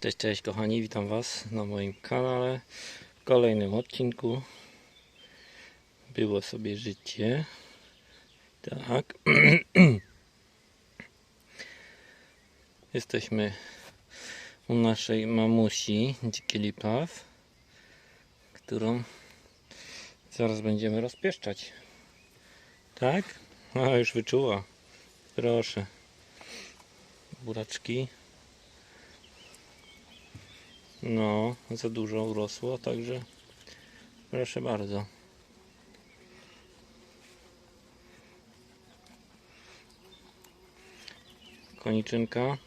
Cześć, cześć kochani, witam Was na moim kanale w kolejnym odcinku. Było sobie życie. Tak. Jesteśmy u naszej mamusi, Dziki Lipaw, którą zaraz będziemy rozpieszczać. Tak? A, już wyczuła. Proszę. Buraczki. No, za dużo urosło, także proszę bardzo. Koniczynka.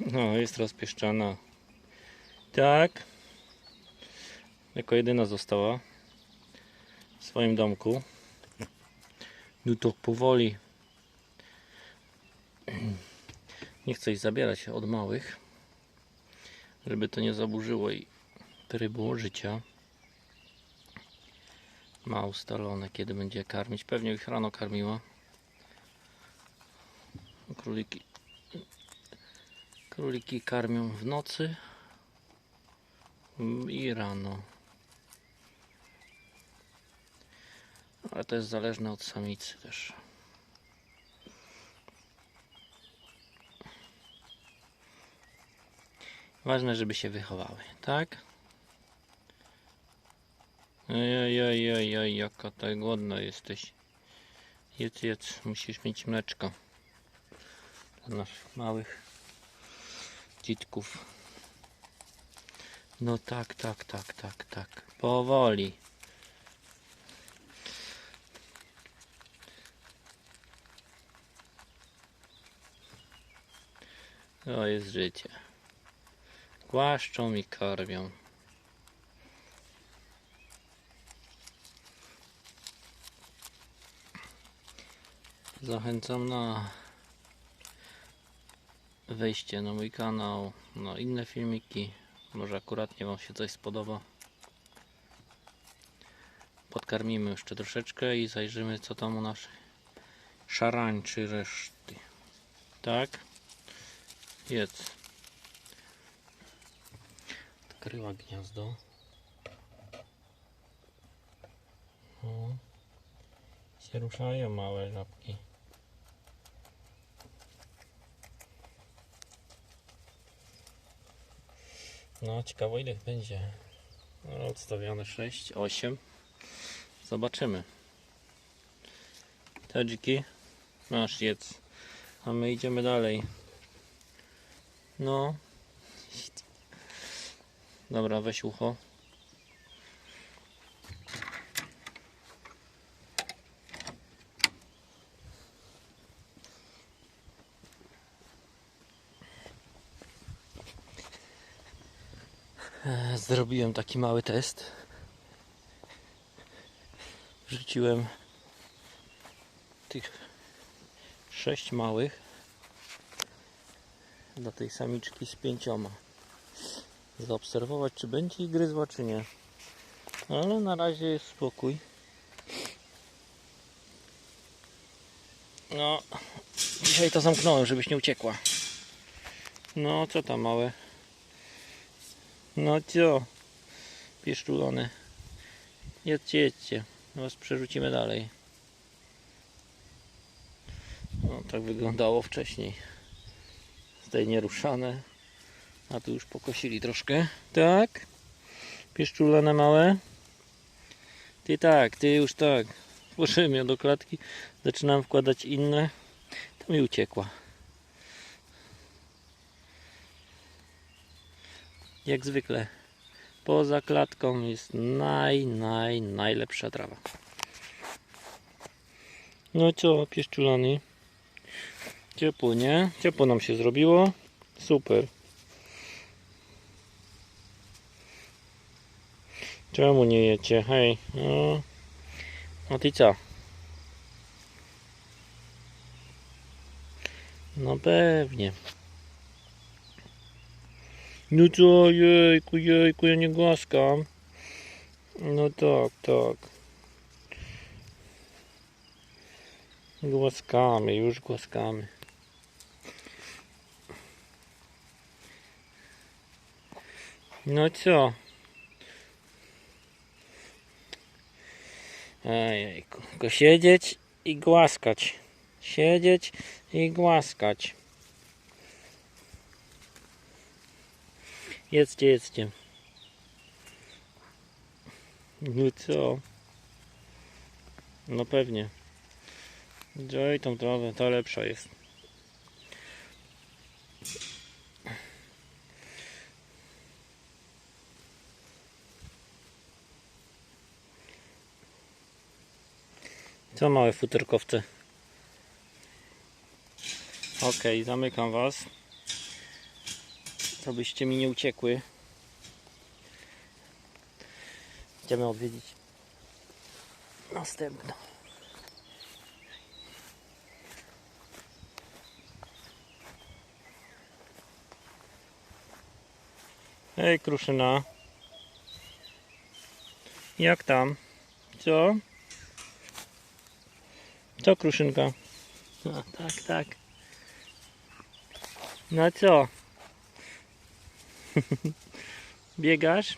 No, jest rozpieszczana. Tak. Jako jedyna została w swoim domku. No to powoli nie chcę ich zabierać od małych, żeby to nie zaburzyło jej trybu życia. Ma ustalone, kiedy będzie karmić. Pewnie ich rano karmiła. Króliki, króliki karmią w nocy i rano. Ale to jest zależne od samicy też. Ważne, żeby się wychowały, tak? Ej, ej, ej, ej, jaka ty głodna jesteś. Jedz, jedz, musisz mieć mleczko. Dla naszych małych dzitków. No tak, tak, tak, tak, tak. Powoli. To jest życie. Głaszczą i karmią. Zachęcam na wejście na mój kanał, na inne filmiki. Może akuratnie Wam się coś spodoba. Podkarmimy jeszcze troszeczkę i zajrzymy co tam u naszej szarańczy reszty. Tak? Jedz. Odkryła gniazdo. O. Się ruszają małe żabki. No, ciekawo ile będzie. No, odstawione 6, 8. Zobaczymy. Tadziki, masz jedz. A my idziemy dalej. No. Dobra, weź ucho. E, Zrobiłem taki mały test. Wrzuciłem tych sześć małych dla tej samiczki z pięcioma zaobserwować, czy będzie ich gryzła, czy nie. Ale na razie jest spokój. No, dzisiaj to zamknąłem, żebyś nie uciekła. No, co tam małe? No co? Pieszczulone. Jedźcie, jedźcie. Was przerzucimy dalej. No, tak wyglądało wcześniej. Tutaj nieruszane. A tu już pokosili troszkę. Tak. Pieszczulone małe. Ty tak, ty już tak. Włożyłem ją do klatki. Zaczynam wkładać inne. To mi uciekła. Jak zwykle. Poza klatką jest naj, naj, najlepsza trawa. No co, pieszczulany? Ciepło, nie? Ciepło nam się zrobiło. Super. Czemu nie jecie? Hej. No. A ty co? No pewnie. No co, jejku, jejku, ja nie głaskam. No tak, tak. Głaskamy, już głaskamy. No co? Ejejku, tylko siedzieć i głaskać. Siedzieć i głaskać. Jedzcie, jedzcie. No co? No pewnie. Daj tą trawę, ta lepsza jest. Co małe futerkowce? Ok, zamykam was. Co byście mi nie uciekły. Idziemy odwiedzić następną. Hej, kruszyna. Jak tam? Co? Co, kruszynka? A, tak, tak. No co? Biegasz?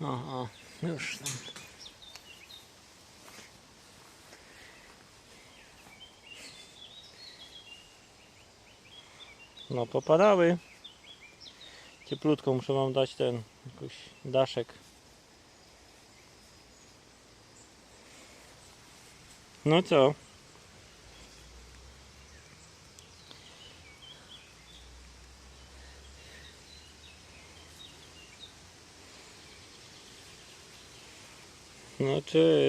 O, o, już tam. No popadały. Cieplutko, muszę wam dać ten jakiś daszek. No co? No cześć.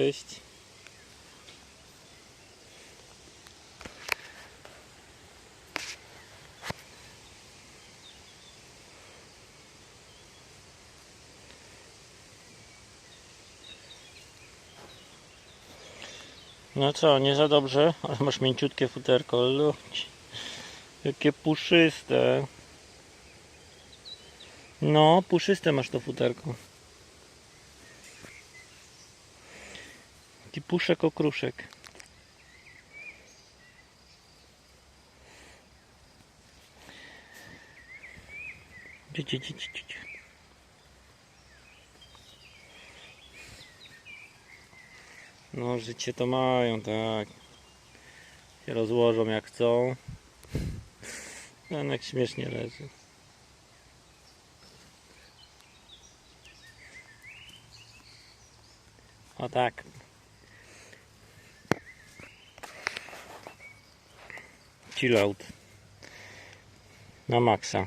No co, nie za dobrze, ale masz mięciutkie futerko. Ludź. Jakie puszyste. No, puszyste masz to futerko. Taki puszek okruszek. Dzieci, dzieci, dzieci. No, życie to mają, tak. Się rozłożą jak chcą. Ten jak śmiesznie leży. O tak. Chill out. Na maksa.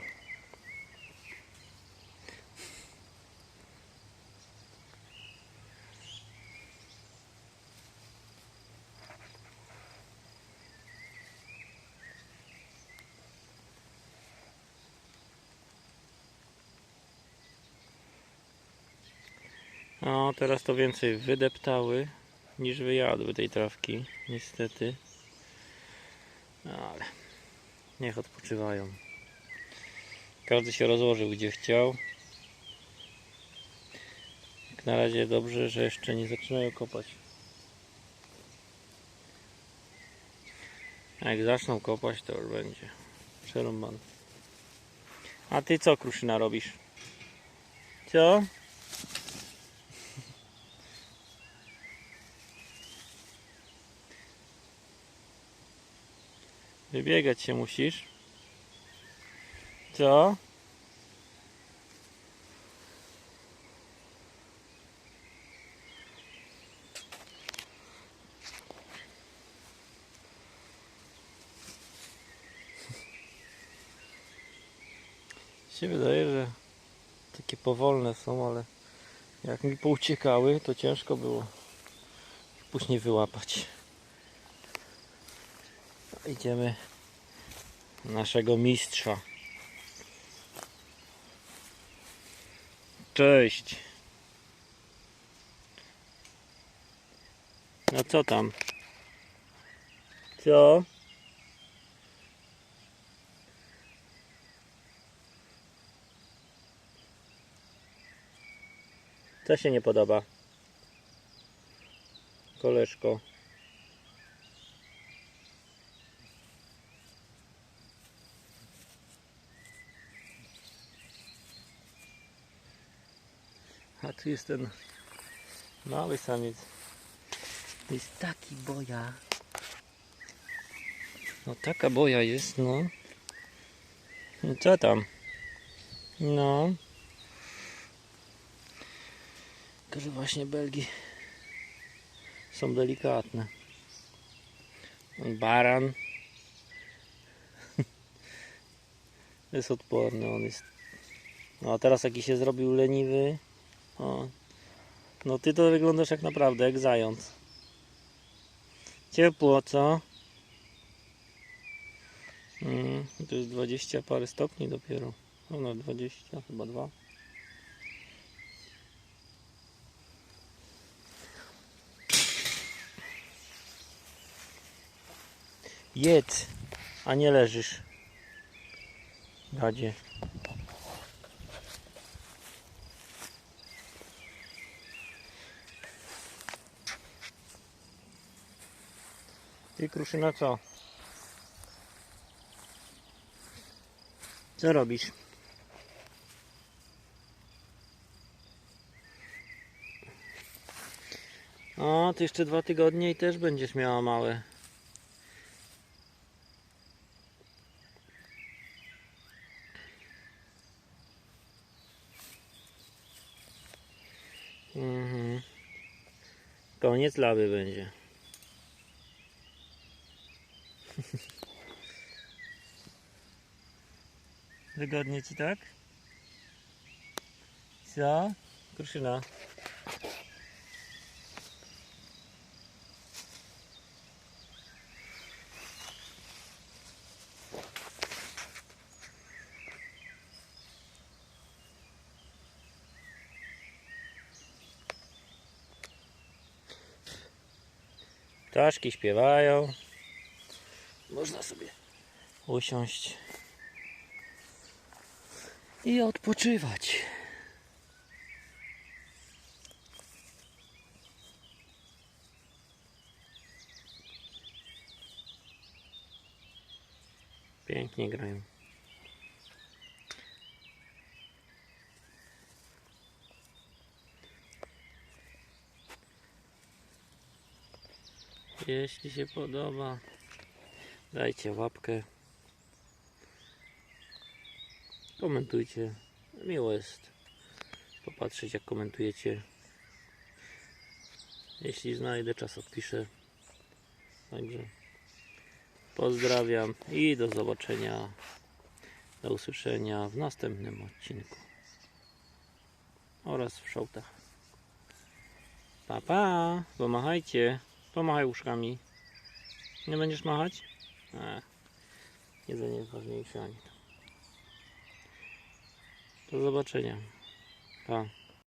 O, teraz to więcej wydeptały niż wyjadły tej trawki, niestety. No, ale niech odpoczywają. Każdy się rozłożył gdzie chciał. Jak na razie dobrze, że jeszcze nie zaczynają kopać. A jak zaczną kopać, to już będzie przerąbane. A ty co, Kruszyna, robisz? Co? Wybiegać się musisz. Co? się wydaje, że takie powolne są, ale jak mi pouciekały, to ciężko było później wyłapać. Idziemy naszego mistrza. Cześć. No co tam? Co? Co się nie podoba? Koleżko. Tu jest ten mały samiec. To jest taki boja. No taka boja jest, no. No Co tam? No. Tylko, że właśnie Belgi są delikatne. Baran jest odporny, on jest. No a teraz jaki się zrobił leniwy. O. No ty to wyglądasz jak naprawdę, jak zając. Ciepło, co? Mm, jest 20 parę stopni dopiero. No, no 20, chyba dwa. Jedz, a nie leżysz. Gadzie. Ty kruszyna co? Co robisz? O, to jeszcze dwa tygodnie i też będziesz miała małe. Mhm. Koniec lawy będzie. Wygodnie ci tak? Co? Kruszyna. Ptaszki śpiewają. Można sobie usiąść i odpoczywać. Pięknie grają. Jeśli się podoba, dajcie łapkę. Komentujcie. Miło jest popatrzeć, jak komentujecie. Jeśli znajdę czas, odpiszę. Także pozdrawiam i do zobaczenia. Do usłyszenia w następnym odcinku. Oraz w szałtach. Pa, pa! Pomachajcie. Pomachaj uszkami. Nie będziesz machać? Ech. Jedzenie jest ważniejsze, ani to. Do zobaczenia. Pa.